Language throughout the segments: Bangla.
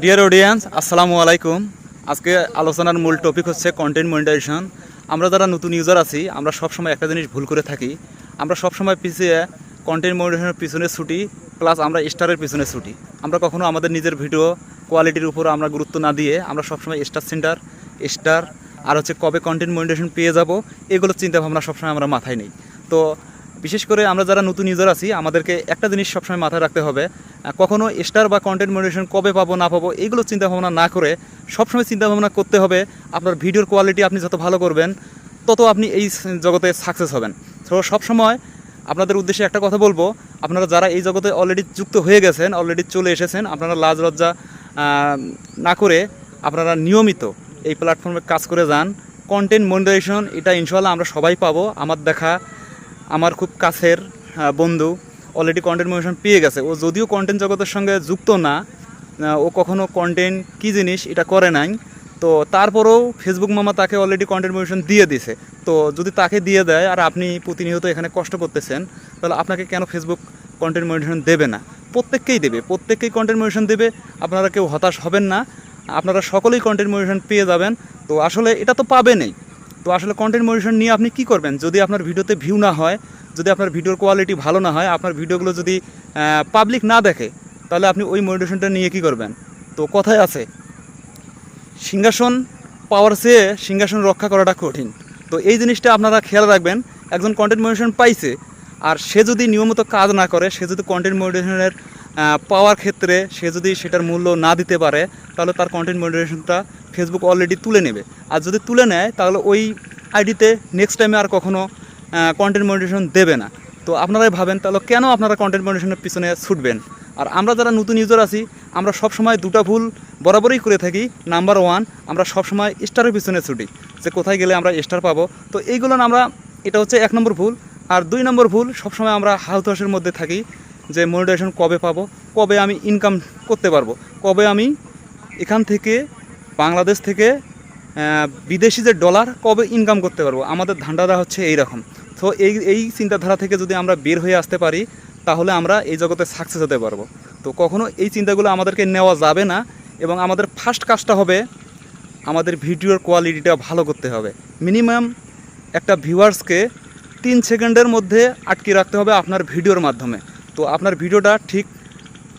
ডিয়ার অডিয়েন্স আসসালামু আলাইকুম। আজকে আলোচনার মূল টপিক হচ্ছে কন্টেন্ট মনিটাইজেশন আমরা যারা নতুন ইউজার আছি, আমরা সবসময় একটা জিনিস ভুল করে থাকি। আমরা সবসময় পিছিয়ে কন্টেন্ট মনিটাইজেশনের পিছনে ছুটি প্লাস আমরা স্টারের পিছনে ছুটি। আমরা কখনো আমাদের নিজের ভিডিও কোয়ালিটির উপর আমরা গুরুত্ব না দিয়ে আমরা সবসময় স্টার সেন্টার স্টার আর হচ্ছে কবে কন্টেন্ট মনিটাইজেশন পেয়ে যাব এগুলোর চিন্তাভাবনা সবসময় আমরা মাথায় নেই। তো বিশেষ করে আমরা যারা নতুন ইউজার আছি আমাদেরকে একটা জিনিস সবসময় মাথায় রাখতে হবে আহ, কখনো স্টার বা কন্টেন্ট মনিটেশন কবে পাবো না পাবো এগুলো চিন্তা ভাবনা না করে সবসময় চিন্তা ভাবনা করতে হবে আপনার ভিডিওর কোয়ালিটি আপনি যত ভালো করবেন তত আপনি এই জগতে সাকসেস হবেন। তো সবসময় আপনাদের উদ্দেশ্যে একটা কথা বলব আপনারা যারা এই জগতে অলরেডি যুক্ত হয়ে গেছেন অলরেডি চলে এসেছেন আপনারা লাজ লজ্জা না করে আপনারা নিয়মিত এই প্ল্যাটফর্মে কাজ করে যান। কন্টেন্ট মনিটাইজেশন এটা ইনশাল্লাহ আমরা সবাই পাবো। আমার দেখা আমার খুব কাছের বন্ধু অলরেডি কন্টেন্ট মোশন পেয়ে গেছে। ও যদিও কন্টেন্ট জগতের সঙ্গে যুক্ত না ও কখনো কন্টেন্ট কী জিনিস এটা করে নাই। তো তারপরেও ফেসবুক মামা তাকে অলরেডি কন্টেন্ট মোশন দিয়ে দিছে। তো যদি তাকে দিয়ে দেয় আর আপনি প্রতিনিয়ত এখানে কষ্ট করতেছেন, তাহলে আপনাকে কেন ফেসবুক কন্টেন্ট মোশন দেবে না? প্রত্যেককেই দেবে। প্রত্যেককেই কন্টেন্ট মোশন দেবে। আপনারা কেউ হতাশ হবেন না। আপনারা সকলেই কন্টেন্ট মোশন পেয়ে যাবেন। তো আসলে এটা তো পাবেনই। তো আসলে কন্টেন্ট মনিটর নিয়ে আপনি কি করবেন? যদি আপনার ভিডিওতে ভিউ না হয়, যদি আপনার ভিডিওর কোয়ালিটি ভালো না হয়, আপনার ভিডিওগুলো যদি পাবলিক না দেখে, তাহলে আপনি ওই মনিটেশনটা নিয়ে কি করবেন? তো কথায় আছে, সিংহাসন পাওয়ার চেয়ে সিংহাসন রক্ষা করাটা কঠিন। তো এই জিনিসটা আপনারা খেয়াল রাখবেন, একজন কন্টেন্ট মনিটেশন পাইছে, আর সে যদি নিয়মিত কাজ না করে, সে যদি কন্টেন্ট মনিটেশনের পাওয়ার ক্ষেত্রে সে যদি সেটার মূল্য না দিতে পারে, তাহলে তার কন্টেন্ট মনিটেশনটা ফেসবুক অলরেডি তুলে নেবে। আর যদি তুলে নেয়, তাহলে ওই আইডিতে নেক্সট টাইমে আর কখনো কন্টেন্ট মনিটেশন দেবে না। তো আপনারাই ভাবেন, তাহলে কেন আপনারা কন্টেন্ট মনিটেশনের পিছনে ছুটবেন? আর আমরা যারা নতুন ইউজার আছি, আমরা সব সময় দুটা ভুল বরাবরই করে থাকি। নাম্বার ওয়ান আমরা সব সময় স্টারের পিছনে ছুটি, যে কোথায় গেলে আমরা স্টার পাবো। তো এইগুলো আমরা, এটা হচ্ছে এক নম্বর ভুল। আর দুই নম্বর ভুল, সবসময় আমরা হাউতাসের মধ্যে থাকি, যে মনিটাইজেশন কবে পাবো, কবে আমি ইনকাম করতে পারব, কবে আমি এখান থেকে বাংলাদেশ থেকে বিদেশি যে ডলার কবে ইনকাম করতে পারব? আমাদের ধান্দাটা হচ্ছে এই রকম তো এই এই চিন্তাধারা থেকে যদি আমরা বের হয়ে আসতে পারি, তাহলে আমরা এই জগতে সাকসেস হতে পারব। তো কখনো এই চিন্তাগুলো আমাদেরকে নেওয়া যাবে না এবং আমাদের ফার্স্ট কাজটা হবে আমাদের ভিডিওর কোয়ালিটিটা ভালো করতে হবে। মিনিমাম একটা ভিউয়ার্সকে তিন সেকেন্ডের মধ্যে আটকে রাখতে হবে আপনার ভিডিওর মাধ্যমে। তো আপনার ভিডিওটা ঠিক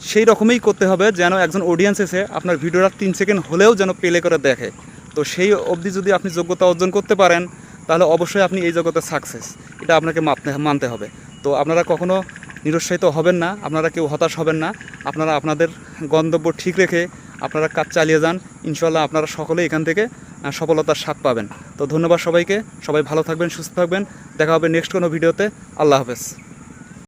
সেই রকমই করতে হবে যেন একজন অডিয়েন্স এসে আপনার ভিডিওটা তিন সেকেন্ড হলেও যেন প্লে করে দেখে। তো সেই অবধি যদি আপনি যোগ্যতা অর্জন করতে পারেন, তাহলে অবশ্যই আপনি এই জগতে সাকসেস এটা আপনাকে মাপতে, মানতে হবে। তো আপনারা কখনো নিরুৎসাহিত হবেন না, আপনারা কেউ হতাশ হবেন না। আপনারা আপনাদের গন্তব্য ঠিক রেখে আপনারা কাজ চালিয়ে যান। ইনশাল্লাহ আপনারা সকলে এখান থেকে সফলতার স্বাদ পাবেন। তো ধন্যবাদ সবাইকে। সবাই ভালো থাকবেন, সুস্থ থাকবেন। দেখা হবে নেক্সট কোনো ভিডিওতে আল্লাহ হাফেজ।